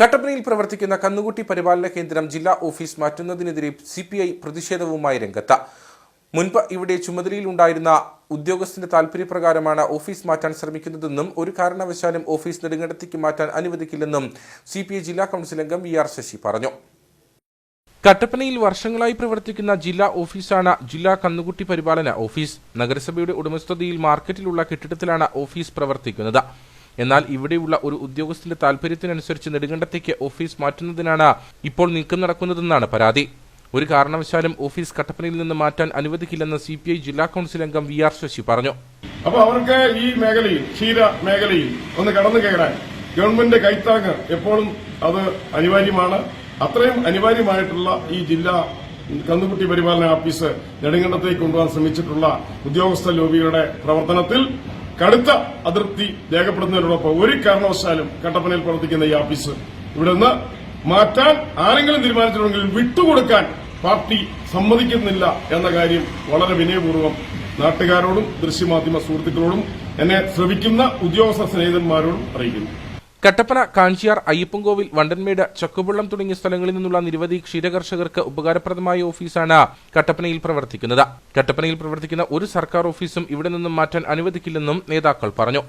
കട്ടപ്പനയിൽ പ്രവർത്തിക്കുന്ന കന്നുകുട്ടി പരിപാലന കേന്ദ്രം ജില്ലാ ഓഫീസ് മാറ്റുന്നതിനെതിരെ സി പി ഐ പ്രതിഷേധവുമായി രംഗത്ത്. മുൻപ് ഇവിടെ ചുമതലയിലുണ്ടായിരുന്ന ഉദ്യോഗസ്ഥന്റെ താൽപര്യപ്രകാരമാണ് ഓഫീസ് മാറ്റാൻ ശ്രമിക്കുന്നതെന്നും ഒരു കാരണവശാലും ഓഫീസ് നെടുങ്കണ്ടത്തേക്ക് മാറ്റാൻ അനുവദിക്കില്ലെന്നും സി പി ഐ ജില്ലാ കൗൺസിൽ അംഗം വി ആർ ശശി പറഞ്ഞു. കട്ടപ്പനയിൽ വർഷങ്ങളായി പ്രവർത്തിക്കുന്ന ജില്ലാ ഓഫീസാണ് ജില്ലാ കന്നുകുട്ടി പരിപാലന ഓഫീസ്. നഗരസഭയുടെ ഉടമസ്ഥതയിൽ മാർക്കറ്റിലുള്ള കെട്ടിടത്തിലാണ് ഓഫീസ് പ്രവർത്തിക്കുന്നത്. എന്നാൽ ഇവിടെയുള്ള ഒരു ഉദ്യോഗസ്ഥന്റെ താൽപര്യത്തിനനുസരിച്ച് നെടുങ്കണ്ടത്തേക്ക് ഓഫീസ് മാറ്റുന്നതിനാണ് ഇപ്പോൾ നീക്കം നടക്കുന്നതെന്നാണ് പരാതി. ഒരു കാരണവശാലും ഓഫീസ് കട്ടപ്പനയിൽ നിന്ന് മാറ്റാൻ അനുവദിക്കില്ലെന്ന് സി പി ഐ ജില്ലാ കൌൺസിൽ അംഗം വി ആർ ശശി പറഞ്ഞു. അപ്പൊ അവർക്ക് ഈ മേഖലയിൽ ക്ഷീര മേഖലയിൽ ഒന്ന് കടന്നു കയറാൻ ഗവൺമെന്റ് കൈത്താങ്ങ് എപ്പോഴും അത് അനിവാര്യമാണ്. അത്രയും അനിവാര്യമായിട്ടുള്ള ഈ ജില്ലാ കന്നുകുട്ടി പരിപാലന ഓഫീസ് നെടുങ്കണ്ടത്തേക്ക് കൊണ്ടുപോകാൻ ശ്രമിച്ചിട്ടുള്ള ഉദ്യോഗസ്ഥ ലോബിയുടെ പ്രവർത്തനത്തിൽ കടുത്ത അതൃപ്തി രേഖപ്പെടുത്തുന്നതിനോടൊപ്പം ഒരു കാരണവശാലും കട്ടപ്പനയിൽ പ്രവർത്തിക്കുന്ന ഈ ഓഫീസ് ഇവിടെ നിന്ന് മാറ്റാൻ ആരെങ്കിലും തീരുമാനിച്ചിട്ടുണ്ടെങ്കിൽ വിട്ടുകൊടുക്കാൻ പാർട്ടി സമ്മതിക്കുന്നില്ല എന്ന കാര്യം വളരെ വിനയപൂർവം നാട്ടുകാരോടും ദൃശ്യമാധ്യമ സുഹൃത്തുക്കളോടും എന്നെ ശ്രവിക്കുന്ന ഉദ്യോഗസ്ഥ സ്നേഹിതന്മാരോടും അറിയിക്കുന്നു. കട്ടപ്പന കാഞ്ചിയാർ അയ്യപ്പൻകോവിൽ വണ്ടൻമേട് ചക്കുപള്ളം തുടങ്ങിയ സ്ഥലങ്ങളിൽ നിന്നുള്ള നിരവധി ക്ഷീരകർഷകർക്ക് ഉപകാരപ്രദമായ ഓഫീസാണ് കട്ടപ്പനയിൽ പ്രവർത്തിക്കുന്നത്. കട്ടപ്പനയിൽ പ്രവർത്തിക്കുന്ന ഒരു സർക്കാർ ഓഫീസും ഇവിടെ നിന്നും മാറ്റാൻ അനുവദിക്കില്ലെന്നും നേതാക്കൾ പറഞ്ഞു.